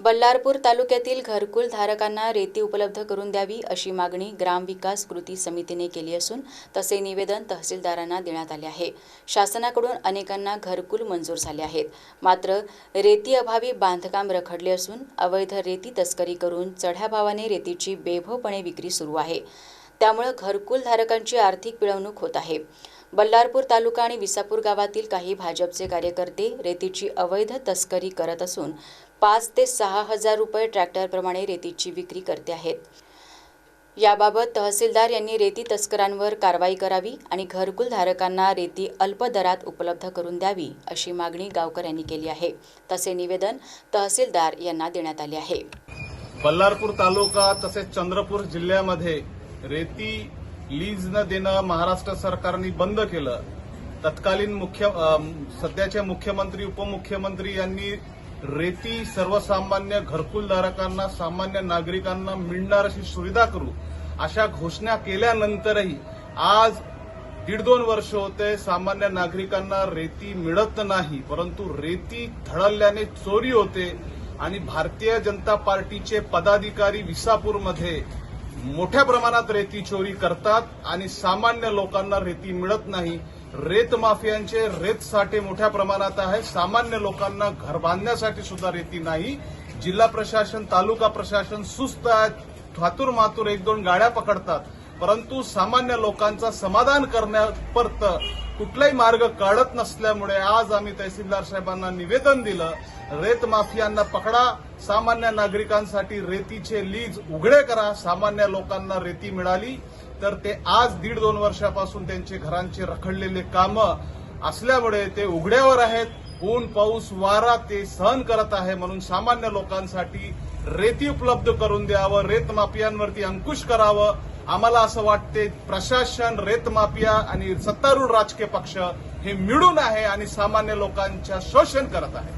बल्लारपूर तालुक्यातील घरकुल धारकांना रेती उपलब्ध करून द्यावी अशी मागणी ग्रामविकास कृती समितीने केली असून तसे निवेदन तहसीलदारांना देण्यात आले आहे. शासनाकडून अनेकांना घरकुल मंजूर झाले आहेत. मात्र रेती अभावी बांधकाम रखडले असून अवैध रेती तस्करी करून चढ्या भावाने रेतीची बेभवपणे विक्री सुरू आहे. त्यामुळे घरकुल धारकांची आर्थिक पिळवणूक होत आहे. बल्लारपूर तालुका आणि विसापूर गावातील काही भाजपचे कार्यकर्ते रेतीची अवैध तस्करी करत असून पाच ते सहा हजार रुपये ट्रॅक्टरप्रमाणे रेतीची विक्री करते आहेत. याबाबत तहसीलदार यांनी रेती तस्करांवर कारवाई करावी आणि घरकुल धारकांना रेती अल्प दरात उपलब्ध करून द्यावी अशी मागणी गावकऱ्यांनी केली आहे. तसे निवेदन तहसीलदार यांना देण्यात आले आहे. बल्लारपूर तालुका तसेच चंद्रपूर जिल्ह्यामध्ये रेती लीज न देणं महाराष्ट्र सरकारने बंद केलं. तत्कालीन मुख्य सध्याचे मुख्यमंत्री उपमुख्यमंत्री यांनी रेती सर्वसामान्य घरकुलधारकांना सामान्य नागरिकांना मिळणार अशी सुविधा करू अशा घोषणा केल्यानंतरही आज दीड दोन वर्ष होते सामान्य नागरिकांना रेती मिळत नाही परंतु रेती धडकल्याने चोरी होते. आणि भारतीय जनता पार्टीचे पदाधिकारी विसापूरमध्ये मोठ्या प्रमाणात रेती चोरी करतात आणि सामान्य लोकांना रेती मिळत नाही. रेत माफियांचे रेत साठे मोठ्या प्रमाणात आहे. सामान्य लोकांना घर बांधण्यासाठी सुद्धा रेती नाही. जिल्हा प्रशासन तालुका प्रशासन सुस्त आहे थातूर मातूर एक दोन गाड्या पकडतात. परंतु सामान्य लोकांचा समाधान करण्यापर्यंत कुठलाही मार्ग काढत नसल्यामुळे आज आम्ही तहसीलदार साहेबांना निवेदन दिलं रेत माफियांना पकडा सामान्य नागरिकांसाठी रेतीचे लीज उघडे करा सामान्य लोकांना रेती मिळाली तर ते आज दीड दोन वर्षापासून त्यांचे घरांचे रखडलेले कामं असल्यामुळे ते उघड्यावर आहेत. ऊन पाऊस वारा ते सहन करत आहे म्हणून सामान्य लोकांसाठी रेती उपलब्ध करून द्यावं रेत माफियांवरती अंकुश करावं. आम्हाला असं वाटते प्रशासन रेतमाफिया आणि सत्तारूढ राजकीय पक्ष हे मिळून आहे आणि सामान्य लोकांच्या शोषण करत आहे.